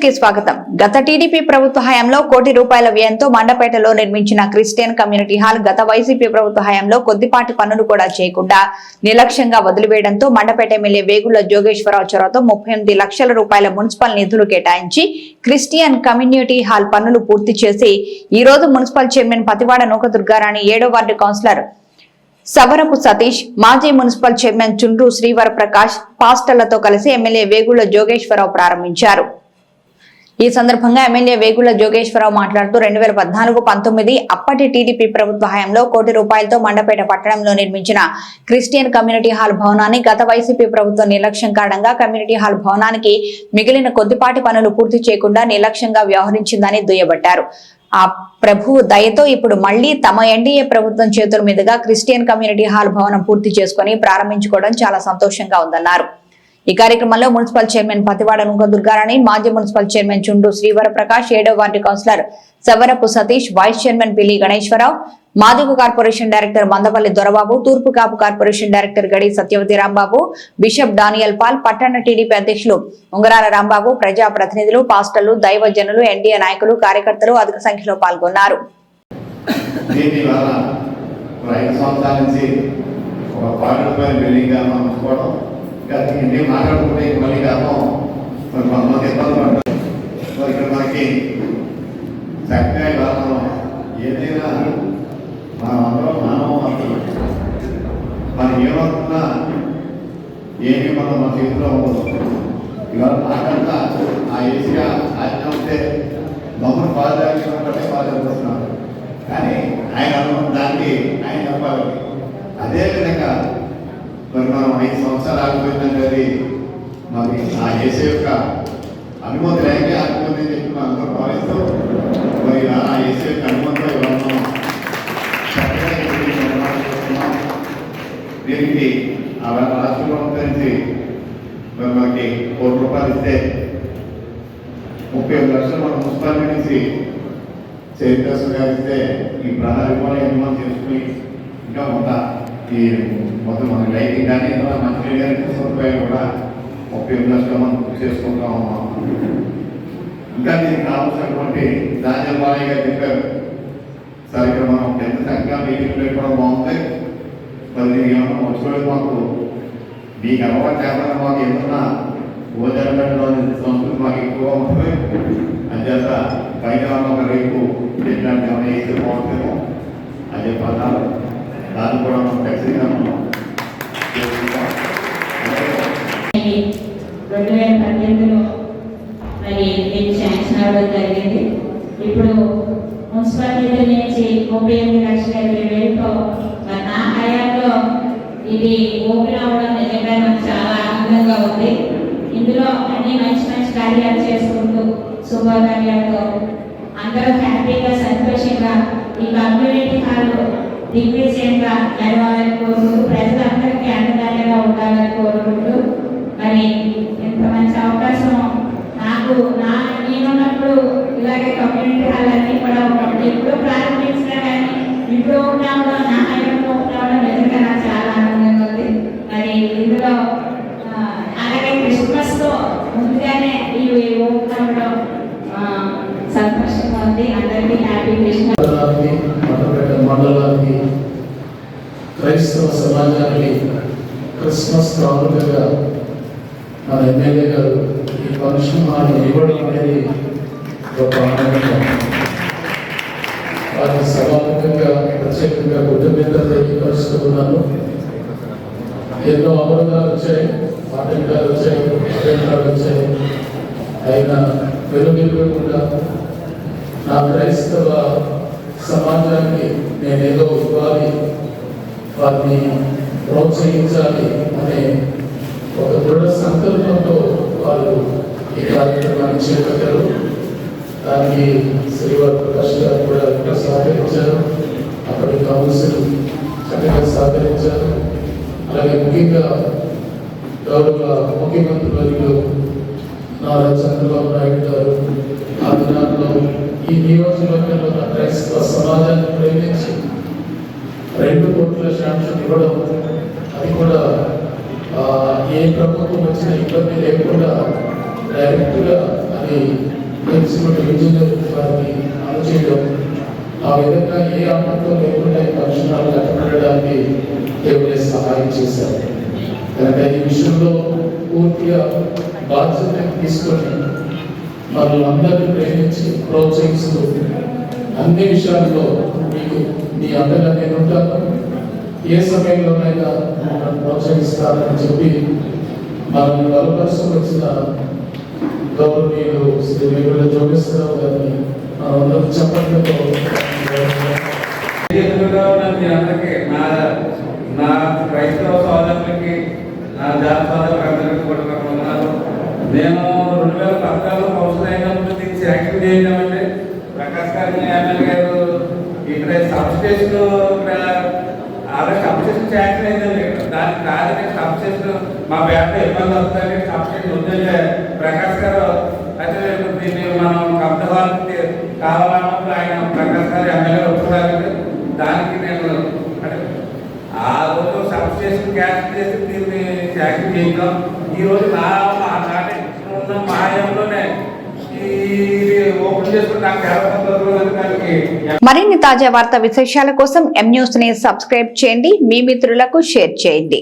కి స్వాగతం. గత టీడీపీ ప్రభుత్వ హయాంలో కోటి రూపాయల వ్యయంతో మండపేటలో నిర్మించిన క్రిస్టియన్ కమ్యూనిటీ హాల్ గత వైసీపీ ప్రభుత్వ హయాంలో కొద్దిపాటి పనులు కూడా చేయకుండా నిర్లక్ష్యంగా వదిలివేయడంతో మండపేట ఎమ్మెల్యే వేగుల జోగేశ్వరరావు చొరవతో ముప్పై ఎనిమిది లక్షల రూపాయల మున్సిపల్ నిధులు కేటాయించి క్రిస్టియన్ కమ్యూనిటీ హాల్ పనులు పూర్తి చేసి ఈ రోజు మున్సిపల్ చైర్మన్ పతివాడ నూక దుర్గారాణి ఏడో వార్డు కౌన్సిలర్ సవరపు సతీష్ మాజీ మున్సిపల్ చైర్మన్ చుండ్రు శ్రీవర ప్రకాష్ పాస్టర్లతో కలిసి ఎమ్మెల్యే వేగుళ్ళ జోగేశ్వరరావు ప్రారంభించారు. ఈ సందర్భంగా ఎమ్మెల్యే వేగుల జోగేశ్వరరావు మాట్లాడుతూ రెండు వేల పద్నాలుగు పంతొమ్మిది అప్పటి టీడీపీ ప్రభుత్వ హయాంలో కోటి రూపాయలతో మండపేట పట్టణంలో నిర్మించిన క్రిస్టియన్ కమ్యూనిటీ హాల్ భవనాన్ని గత వైసీపీ ప్రభుత్వం నిర్లక్ష్యం కారణంగా కమ్యూనిటీ హాల్ భవనానికి మిగిలిన కొద్దిపాటి పనులు పూర్తి చేయకుండా నిర్లక్ష్యంగా వ్యవహరించిందని దుయ్యబట్టారు. ఆ ప్రభు దయతో ఇప్పుడు మళ్ళీ తమ ఎన్డీఏ ప్రభుత్వం చేతుల మీదుగా క్రిస్టియన్ కమ్యూనిటీ హాల్ భవనం పూర్తి చేసుకుని ప్రారంభించుకోవడం చాలా సంతోషంగా ఉందన్నారు. ఈ కార్యక్రమంలో మున్సిపల్ చైర్మన్ పతివాడ నుంగ దుర్గారాణి మాజీ మున్సిపల్ చైర్మన్ చుండు శ్రీవర ప్రకాష్ ఏడో ward councillor Savarapu Satish vice chairman Pilli Ganeswararao Madiga corporation director Mandapalli Dorababu తూర్పు Kapu corporation director Gadi Satyavathi Rambabu bishop Daniel Paul పట్టణ టీడీపీ అధ్యక్షులు ఉంగరాల రాంబాబు ప్రజా ప్రతినిధులు పాస్టర్లు దైవజనులు ఎన్డీఏ నాయకులు కార్యకర్తలు అధిక సంఖ్యలో పాల్గొన్నారు. ఒక ఐదు సంవత్సరాల ఇంకా దీన్ని మాట్లాడుకుంటే మళ్ళీ కాలం మరి కొంతమంది ఇబ్బంది పడ్డారు మరి ఇక్కడ మనకి చక్కగా ఇవాళ ఏదైనా మనం అందరం మానవం అందరం మనం ఏమవుతున్నా ఏమి మనం మన చేతిలో ఉండదు. ఇవాళ మాట్లాడతా ఆ ఏసీగా ఆయన ఉంటే మమ్మల్ని బాధ్యత బాధ్యత కానీ ఆయన అనుకున్న దానికి ఆయన చెప్పాలి అదేవిధంగా మరి మనం ఐదు సంవత్సరాలు ఆగిపోయిందని అది మరి ఆ ఏసీ యొక్క అనుమతి లేక ఆగిపోయింది అని చెప్పి మనం అందరూ భావిస్తూ మరి ఆ ఏసీ యొక్క అనుమతితో ఇవాళ దీనికి ఆ రాష్ట్ర ప్రభుత్వం నుంచి మరి మనకి కోటి రూపాయలు ఇస్తే ముప్పై ఐదు లక్షలు మన మున్సిపాలిటీ నుంచి చైర్పర్సన్ గారు ఈ ప్రణాళికలో నిర్మాణం చేసుకుని ఇంకా కొంత ఈ మొత్తం కానీ ఏదైనా మంత్రి గారికి సదుపాయాలు కూడా ముప్పై ఎనిమిది లక్షలు మనం బుక్ చేసుకుంటా ఉన్నాం ఇంకా దీనికి కావాల్సినటువంటి ధాన్యం గారు చెప్పారు. సరే ఇక్కడ మనం టెన్త్ చక్కగా మీటింగ్ పెట్టుకోవడం బాగుంది. మరి దీనికి ఏమన్నా వచ్చి మాకు. మీకు అలవాటు చేయాలని మాకు ఏమన్నా భోజనం సంస్కృతి మాకు ఎక్కువ ఉంటుంది. అంచేత పైన ఒక రేపు ఇట్లాంటి ఏమైనా అయితే బాగుంటుందేమో అదే పదాలు దాన్ని కూడా మనం ఖచ్చితంగా మనం మరి శాంక్షన్ అవ్వడం జరిగింది. ఇప్పుడు మున్సిపాలిటీ నుంచి ముప్పై ఎనిమిది లక్షల ఇరవై వేలతో మరి నా హయాంలో ఇది ఓపెన్ అవ్వడం నిజంగా నాకు చాలా ఆనందంగా ఉంది. ఇందులో అన్ని మంచి మంచి కార్యాలు చేసుకుంటూ శుభకార్యాలతో అందరూ హ్యాపీగా సంతోషంగా ఈ కమ్యూనిటీ హాల్ దిగ్విజయంగా నడవాలని కోరుకుంటూ ప్రజలందరికీ అండదండగా ఉండాలని కోరుకుంటూ మరి ఇంత మంచి అవకాశం నాకు నా నేనున్నప్పుడు ఇలాగే కమ్యూనిటీ హాల్ అన్ని కూడా ఒకప్పుడు ఎప్పుడో ప్రారంభించినా కానీ ఇప్పుడు ఉండడం నా హయాంలో ఉండడం నిజంగా నాకు చాలా ఆనందంగా ఉంది మరి ఇందులో ఆ, అలాగే క్రిస్మస్తో ముందుగానే ఇవి ఓపెన్ అవ్వడం ఆ, సంతోషంగా ఉంది అందరికీ హ్యాపీ క్రిస్మస్ మండలానికి మఠపేట మండలానికి క్రైస్తవ సమాజానికి క్రిస్మస్ కానుకగా మన ఎమ్మెల్యే గారు ఈ ఫంక్షన్ హాల్ ఇవ్వడం అనేది ఒక ఆనందం వారి సభాముఖంగా ప్రత్యేకంగా గుడ్డ మీద తెలియపరుస్తున్నాను ఎన్నో అవరోధాలు వచ్చాయి ఆటంకాలు వచ్చాయి అభ్యంతరాలు వచ్చాయి అయినా వెలుగుకుండా నా క్రైస్తవ సమాజానికి నేనేదో ఇవ్వాలి. వారిని ప్రోత్సహించాలి అనే ఒక దృఢ సంకల్పంతో వారు ఈ కార్యక్రమాన్ని చేపట్టారు. దానికి శ్రీవారి ప్రకాష్ గారు కూడా ఇక్కడ సహకరించారు. అక్కడి కౌన్సిల్ చక్కగా సహకరించారు. అలాగే ముఖ్యంగా గౌరవ ముఖ్యమంత్రి వర్యులు నారా చంద్రబాబు నాయుడు గారు ఆ దినాల్లో ఈ నియోజకవర్గంలో ఉన్న క్రైస్తవ సమాజాన్ని ప్రేమించి రెండు కోట్ల శాంక్షన్ ఇవ్వడం కూడా ప్రభుత్వం వచ్చిన ఇబ్బంది లేకుండా డైరెక్ట్గా అది దానికి ఇంజనీర్ వారిని అందజేయడం ఆ విధంగా ఏ ఆటంకం లేకుండా ఈ పరిశ్రమలు హాల్ కట్టబడడానికి దేవుడే సహాయం చేశారు. కనుక ఈ విషయంలో పూర్తిగా బాధ్యత తీసుకొని మనల్ని అందరినీ ప్రేమించి ప్రోత్సహిస్తూ అన్ని విషయాల్లో మీకు మీ అండగా నేను ఉంటాను. ఏ సమయంలోనైనా ప్రోత్సహిస్తానని చెప్పి మనల్ని బలపరుస్తూ వచ్చిన గౌరవనీయులు శ్రీ వేగుల జోగేశ్వరరావు గారిని మనందరం చెప్పట్లతో ఎదురుగా నా నా క్రైస్తవ సోదరులకి నా జాత సోదరులకు అందరికీ కూడా నా వందనాలు. నేను రెండు వేల పద్నాలుగు సంవత్సరం అయినప్పుడు దీన్ని శాంక్షన్ చేసామండి ప్రకాష్ గారు ఎమ్మెల్యే గారు ఇక్కడ sub station already sub station sanction అయిందండి దానికి కాదని సబ్ స్టేషన్ మా పేట ఇబ్బంది వస్తుందని కంప్లైంట్ స్టేషన్ వద్దంటే ప్రకాష్ గారు అయితే దీన్ని మనం కంపెనీ కావాలన్నప్పుడు ఆయన ప్రకాష్ గారు ఎమ్మెల్యే వచ్చారంటే దానికి నేను అంటే ఆ రోజు సబ్ స్టేషన్ క్యాష్ చేసి దీన్ని శాంక్షన్ చేయడం ఈ రోజు నా నాటి ఉన్న మాయంలోనే మరిన్ని తాజా వార్త విశేషాల కోసం ఎం న్యూస్ని సబ్స్క్రైబ్ చేయండి. మీ మిత్రులకు షేర్ చేయండి.